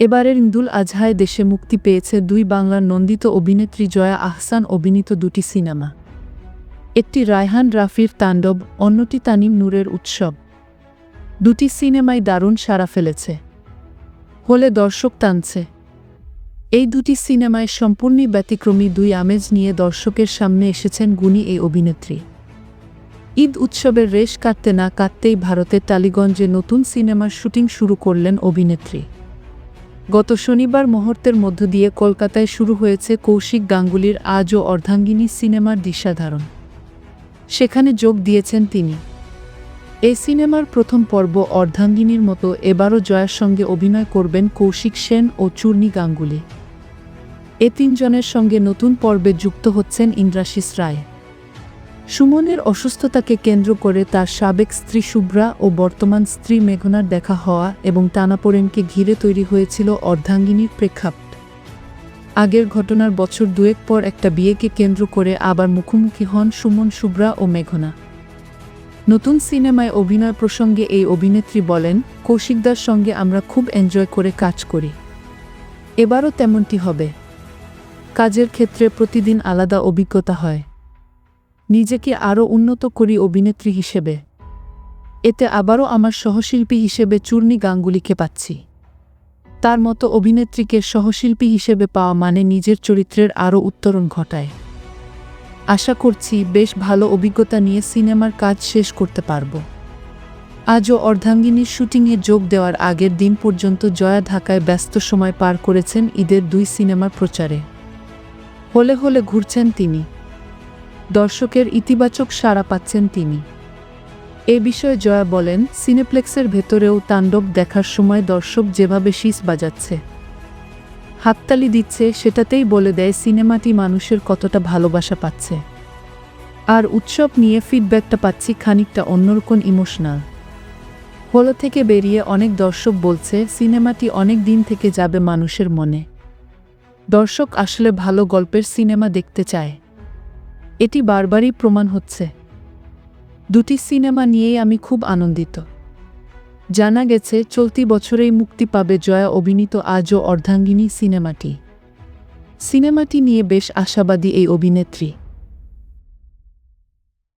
এবারের ইন্দুল আজহায় দেশে মুক্তি পেয়েছে দুই বাংলার নন্দিত অভিনেত্রী জয়া আহসান অভিনীত দুটি সিনেমা। একটি রায়হান রাফির তাণ্ডব, অন্যটি তানিম নূরের উৎসব। দুটি সিনেমাই দারুণ সাড়া ফেলেছে। হলে দর্শক টানছে। এই দুটি সিনেমায় সম্পূর্ণই ব্যতিক্রমী দুই আমেজ নিয়ে দর্শকের সামনে এসেছেন গুণী এই অভিনেত্রী। ঈদ উৎসবের রেশ কাটতে না কাটতেই ভারতের টালিগঞ্জে নতুন সিনেমার শুটিং শুরু করলেন অভিনেত্রী। গত শনিবার মুহূর্তের মধ্য দিয়ে কলকাতায় শুরু হয়েছে কৌশিক গাঙ্গুলির আজও অর্ধাঙ্গিনী সিনেমার দিশাধারণ সেখানে যোগ দিয়েছেন তিনি। এই সিনেমার প্রথম পর্ব অর্ধাঙ্গিনীর মতো এবারও জয়ার সঙ্গে অভিনয় করবেন কৌশিক সেন ও চূর্ণী গাঙ্গুলি। এ তিনজনের সঙ্গে নতুন পর্বে যুক্ত হচ্ছেন ইন্দ্রাশিস রায়। সুমনের অসুস্থতাকে কেন্দ্র করে তার সাবেক স্ত্রী শুভ্রা ও বর্তমান স্ত্রী মেঘনার দেখা হওয়া এবং টানাপোড়েনকে ঘিরে তৈরি হয়েছিল অর্ধাঙ্গিনীর প্রেক্ষাপট। আগের ঘটনার বছর দুয়েক পর একটা বিয়েকে কেন্দ্র করে আবার মুখোমুখি হন সুমন, শুভ্রা ও মেঘনা। নতুন সিনেমায় অভিনয় প্রসঙ্গে এই অভিনেত্রী বলেন কৌশিকদার সঙ্গে আমরা খুব এনজয় করে কাজ করি। এবারও তেমনটি হবে। কাজের ক্ষেত্রে প্রতিদিন আলাদা অভিজ্ঞতা হয়। নিজেকে আরও উন্নত করি অভিনেত্রী হিসেবে। এতে আবারও আমার সহশিল্পী হিসেবে চূর্ণী গাঙ্গুলিকে পাচ্ছি। তার মতো অভিনেত্রীকে সহশিল্পী হিসেবে পাওয়া মানে নিজের চরিত্রের আরও উত্তরণ ঘটায়। আশা করছি বেশ ভালো অভিজ্ঞতা নিয়ে সিনেমার কাজ শেষ করতে পারব। আজও অর্ধাঙ্গিনীর শুটিংয়ে যোগ দেওয়ার আগের দিন পর্যন্ত জয়া ঢাকায় ব্যস্ত সময় পার করেছেন ঈদের দুই সিনেমার প্রচারে। হলে হলে ঘুরছেন তিনি। দর্শকের ইতিবাচক সাড়া পাচ্ছেন তিনি। এ বিষয়ে জয়া বলেন, সিনেপ্লেক্সের ভেতরেও তাণ্ডব দেখার সময় দর্শক যেভাবে শীষ বাজাচ্ছে। হাততালি দিচ্ছে, সেটাতেই বলে দেয় সিনেমাটি মানুষের কতটা ভালোবাসা পাচ্ছে। আর উৎসব নিয়ে ফিডব্যাকটা পাচ্ছি খানিকটা অন্যরকম ইমোশনাল হলো থেকে বেরিয়ে অনেক দর্শক বলছে, সিনেমাটি অনেক দিন থেকে যাবে মানুষের মনে। দর্শক আসলে ভালো গল্পের সিনেমা দেখতে চায়। এটি বারবারই প্রমাণ হচ্ছে। দুটি সিনেমা নিয়েই আমি খুব আনন্দিত। জানা গেছে, চলতি বছরেই মুক্তি পাবে জয়া অভিনীত আজও অর্ধাঙ্গিনী সিনেমাটি। সিনেমাটি নিয়ে বেশ আশাবাদী এই অভিনেত্রী।